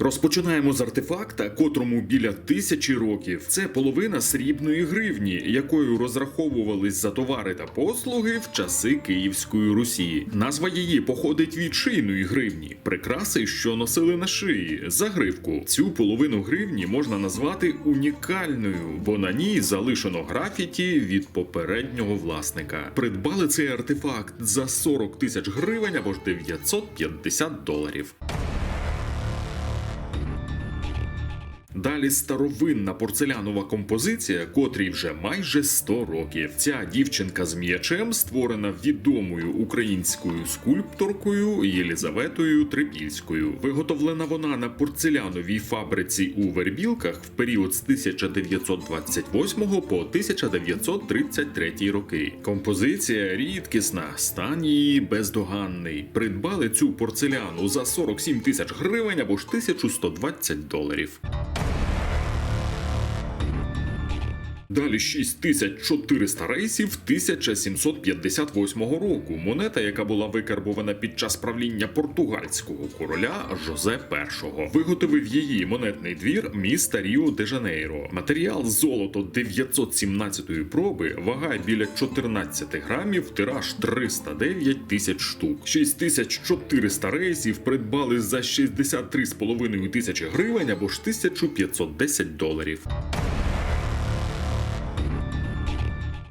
Розпочинаємо з артефакта, котрому біля тисячі років. Це половина срібної гривні, якою розраховувались за товари та послуги в часи Київської Русі. Назва її походить від шийної гривні, прикраси, що носили на шиї, загривку. Цю половину гривні можна назвати унікальною, бо на ній залишено графіті від попереднього власника. Придбали цей артефакт за 40 тисяч гривень або ж 950 доларів. Далі старовинна порцелянова композиція, котрій вже майже 100 років. Ця дівчинка з м'ячем створена відомою українською скульпторкою Єлізаветою Трипільською. Виготовлена вона на порцеляновій фабриці у Вербілках в період з 1928 по 1933 роки. Композиція рідкісна, стан її бездоганний. Prидбали цю порцеляну за 47 тисяч гривень або ж 1120 доларів. Далі 6400 рейсів 1758 року. Монета, яка була викарбована під час правління португальського короля Жозе І. Виготовив її монетний двір міста Ріо де Жанейро. Матеріал золото 917 проби, вага біля 14 грамів, тираж 309 тисяч штук. 6400 рейсів придбали за 63,5 тисячі гривень або ж 1510 доларів.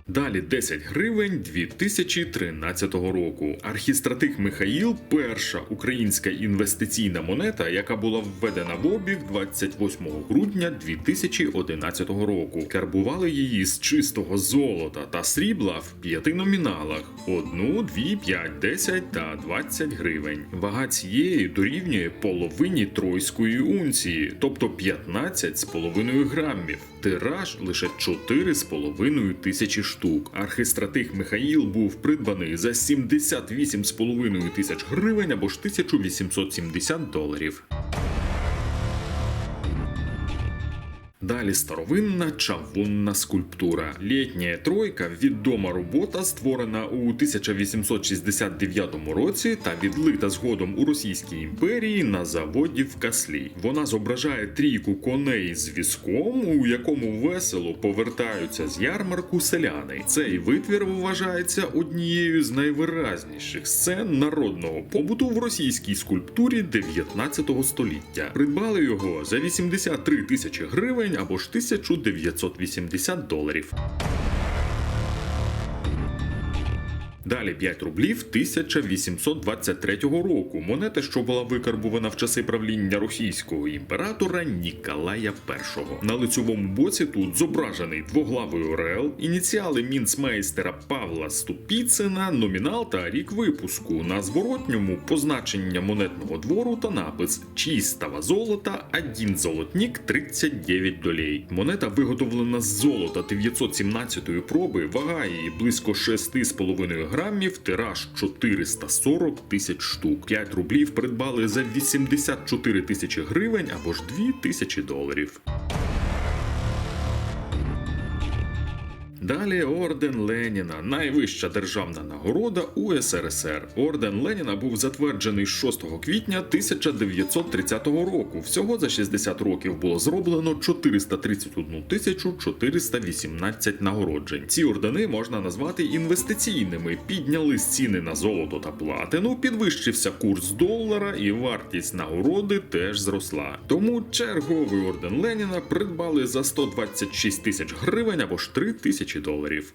Далі 10 гривень 2013 року. Архістратик Михаїл перша українська інвестиційна монета, яка була введена в обіг 28 грудня 2011 року. Карбували її з чистого золота та срібла в п'яти номіналах: 1, 2, 5, 10 та 20 гривень. Вага цієї дорівнює половині тройської унції, тобто 15,5 грамів. Тираж лише 4,5 тисячі штук. Архистратих Михаїл був придбаний за 78,5 тисяч гривень або ж 1870 доларів. Далі старовинна чавунна скульптура. Літня тройка відома робота, створена у 1869 році та відлита згодом у Російській імперії на заводі в Каслі. Вона зображає трійку коней з візком, у якому весело повертаються з ярмарку селяни. Цей витвір вважається однією з найвиразніших сцен народного побуту в російській скульптурі 19 століття. Придбали його за 83 тисячі гривень або ж 1980 доларів. Далі 5 рублів 1823 року. Монета, що була викарбувана в часи правління російського імператора Ніколая І. На лицьовому боці тут зображений двоглавий орел, ініціали мінцмейстера Павла Ступіцина, номінал та рік випуску. На зворотньому позначення монетного двору та напис чистого золота, один золотник 39 долей. Монета виготовлена з золота 917 проби, вага її близько 6,5 грамів, тираж 440 тисяч штук. 5 рублів придбали за 84 тисячі гривень або ж 2 тисячі доларів. Далі орден Леніна, найвища державна нагорода у. Орден Леніна був затверджений 6 квітня 1930 року. Всього за 60 років було зроблено 431 тисячу 418 нагороджень. Ці ордени можна назвати інвестиційними. Підняли ціни на золото та платину, підвищився курс долара, і вартість нагороди теж зросла. Тому черговий орден Леніна придбали за 126 тисяч гривень або ж 3 тисячі доларів.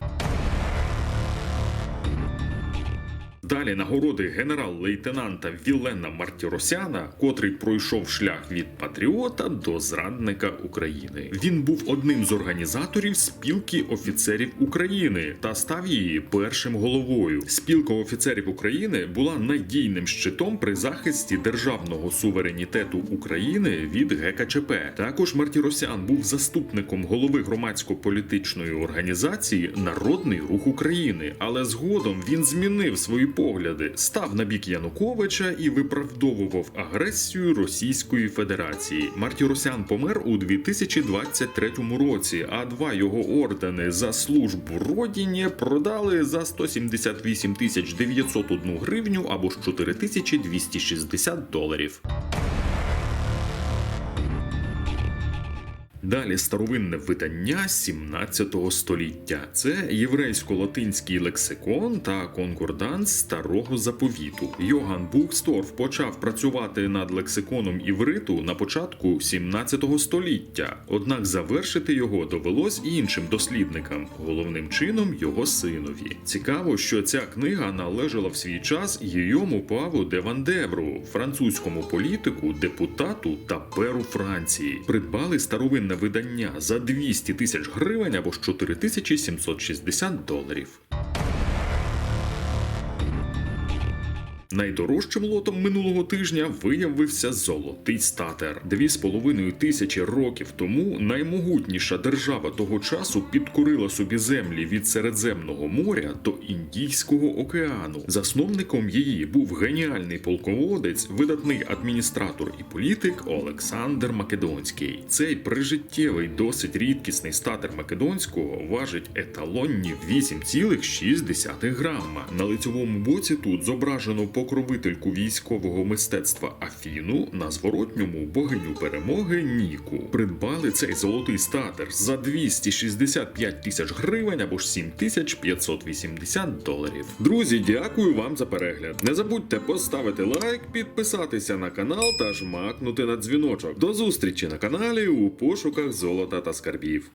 Далі нагороди генерал-лейтенанта Вілена Мартіросяна, котрий пройшов шлях від патріота до зрадника України. Він був одним з організаторів спілки офіцерів України та став її першим головою. Спілка офіцерів України була надійним щитом при захисті державного суверенітету України від ГКЧП. Також Мартіросян був заступником голови громадсько-політичної організації Народний рух України, але згодом він змінив свої погляди став на бік Януковича і виправдовував агресію Російської Федерації. Мартіросян помер у 2023 році, а два його ордени за службу родині продали за 178 тисяч 901 гривню або ж 4260 доларів. Далі старовинне видання 17 століття. Це єврейсько-латинський лексикон та конкорданс старого заповіту. Йоган Буксторф почав працювати над лексиконом івриту на початку 17 століття. Однак завершити його довелось іншим дослідникам, головним чином його синові. Цікаво, що ця книга належала в свій час Гійому Паву де Вандевру, французькому політику, депутату та перу Франції. Придбали старовинне видання за 200 тисяч гривень або ж 4760 доларів. Найдорожчим лотом минулого тижня виявився золотий статер. Дві з половиною тисячі років тому наймогутніша держава того часу підкорила собі землі від Середземного моря до Індійського океану. Засновником її був геніальний полководець, видатний адміністратор і політик Олександр Македонський. Цей прижиттєвий, досить рідкісний статер Македонського важить еталонні 8,6 грама. На лицьовому боці тут зображено покровительку військового мистецтва Афіну, на зворотньому богиню перемоги Ніку. Придбали цей золотий статер за 265 тисяч гривень або ж 7580 доларів. Друзі, дякую вам за перегляд. Не забудьте поставити лайк, підписатися на канал та жмакнути на дзвіночок. До зустрічі на каналі у пошуках золота та скарбів.